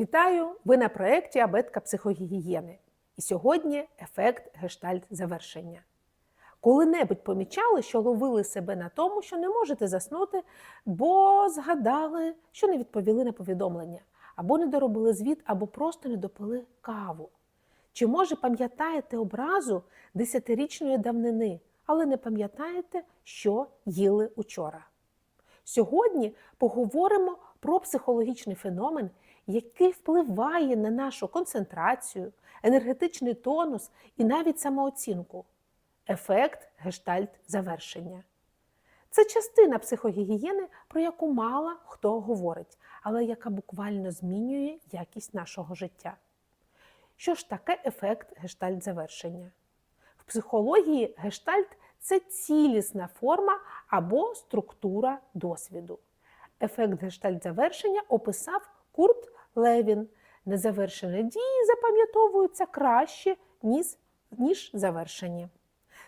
Вітаю! Ви на проєкті Абетка психогігієни. І сьогодні ефект гештальт завершення. Коли-небудь помічали, що ловили себе на тому, що не можете заснути, бо згадали, що не відповіли на повідомлення, або не доробили звіт, або просто не допили каву. Чи може пам'ятаєте образу десятирічної давнини, але не пам'ятаєте, що їли учора? Сьогодні поговоримо про психологічний феномен, який впливає на нашу концентрацію, енергетичний тонус і навіть самооцінку ефект гештальт завершення. Це частина психогігієни, про яку мало хто говорить, але яка буквально змінює якість нашого життя. Що ж таке ефект гештальт завершення? В психології гештальт це цілісна форма або структура досвіду. Ефект гештальт завершення описав Курт Левін. Незавершені дії запам'ятовуються краще, ніж, ніж завершені.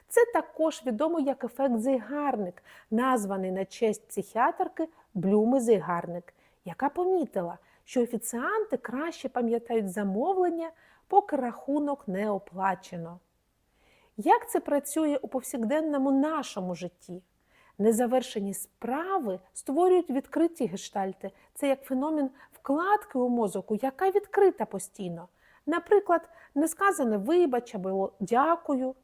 Це також відомо як ефект Зейгарник, названий на честь психіатрки Блюми Зейгарник, яка помітила, що офіціанти краще пам'ятають замовлення, поки рахунок не оплачено. Як це працює у повсякденному нашому житті? Незавершені справи створюють відкриті гештальти. Це як феномен вкладки у мозоку, яка відкрита постійно. Наприклад, несказане вибач або дякую,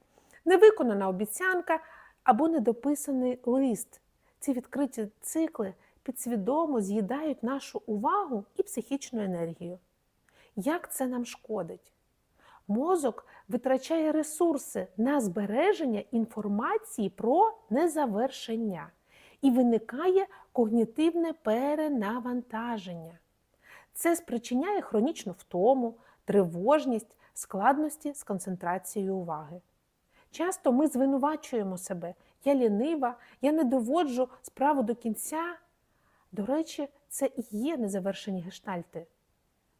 невиконана обіцянка або недописаний лист. Ці відкриті цикли підсвідомо з'їдають нашу увагу і психічну енергію. Як це нам шкодить? Мозок витрачає ресурси на збереження інформації про незавершення і виникає когнітивне перенавантаження. Це спричиняє хронічну втому, тривожність, складності з концентрацією уваги. Часто ми звинувачуємо себе, я лінива, я не доводжу справу до кінця. До речі, це і є незавершені гештальти.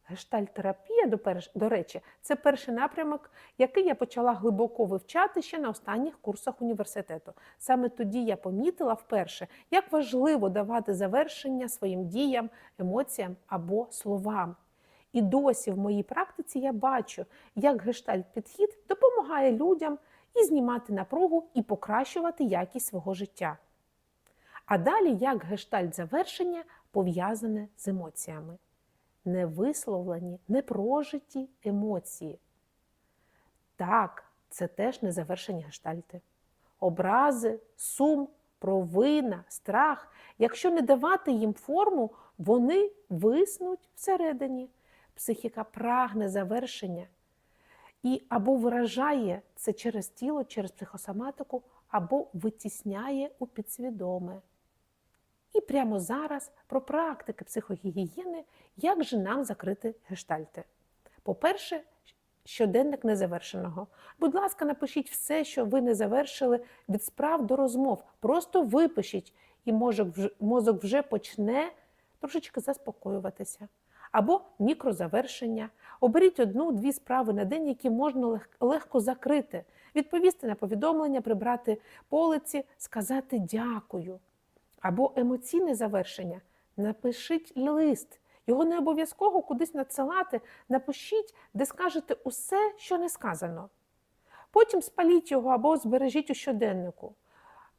Гештальтерапія, до, до речі, це перший напрямок, який я почала глибоко вивчати ще на останніх курсах університету. Саме тоді я помітила вперше, як важливо давати завершення своїм діям, емоціям або словам. І досі в моїй практиці я бачу, як гештальт-підхід допомагає людям і знімати напругу, і покращувати якість свого життя. А далі як гештальт завершення пов'язане з емоціями невисловлені, непрожиті емоції. Так, це теж незавершені гештальти. Образи, сум, провина, страх. Якщо не давати їм форму, вони виснуть всередині. Психіка прагне завершення і або виражає це через тіло, через психосоматику, або витісняє у підсвідоме. І прямо зараз про практики психогігієни, як же нам закрити гештальти. По-перше, щоденник незавершеного. Будь ласка, напишіть все, що ви не завершили від справ до розмов. Просто випишіть, і мозок вже почне трошечки заспокоюватися. Або мікрозавершення. Оберіть одну-дві справи на день, які можна легко закрити, відповісти на повідомлення, прибрати полиці, сказати дякую. Або емоційне завершення. Напишіть лист. Його не обов'язково кудись надсилати. Напишіть, де скажете усе, що не сказано. Потім спаліть його або збережіть у щоденнику.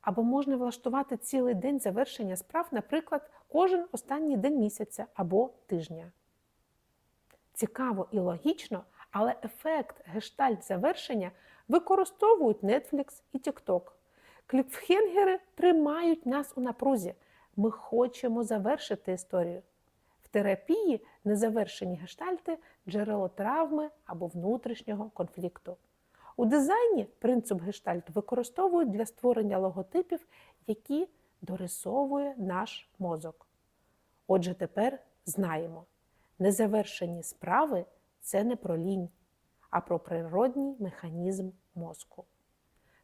Або можна влаштувати цілий день завершення справ, наприклад, кожен останній день місяця або тижня. Цікаво і логічно, але ефект гештальт завершення використовують Netflix і TikTok. Кліпфхенгери тримають нас у напрузі. Ми хочемо завершити історію. В терапії незавершені гештальти джерело травми або внутрішнього конфлікту. У дизайні принцип гештальт використовують для створення логотипів, які дорисовує наш мозок. Отже, тепер знаємо, незавершені справи це не про лінь, а про природній механізм мозку.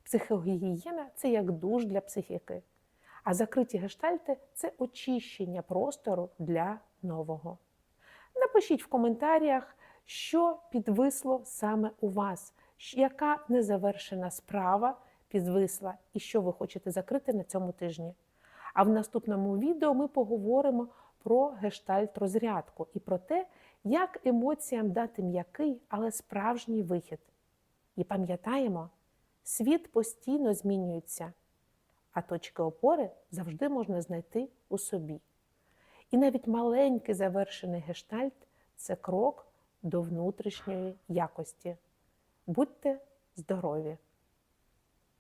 Психогігієна це як душ для психіки, а закриті гештальти це очищення простору для нового. Напишіть в коментарях, що підвисло саме у вас, яка незавершена справа підвисла і що ви хочете закрити на цьому тижні. А в наступному відео ми поговоримо про гештальт розрядку і про те, як емоціям дати м'який, але справжній вихід. І пам'ятаємо, світ постійно змінюється, а точки опори завжди можна знайти у собі. І навіть маленький завершений гештальт це крок до внутрішньої якості. Будьте здорові!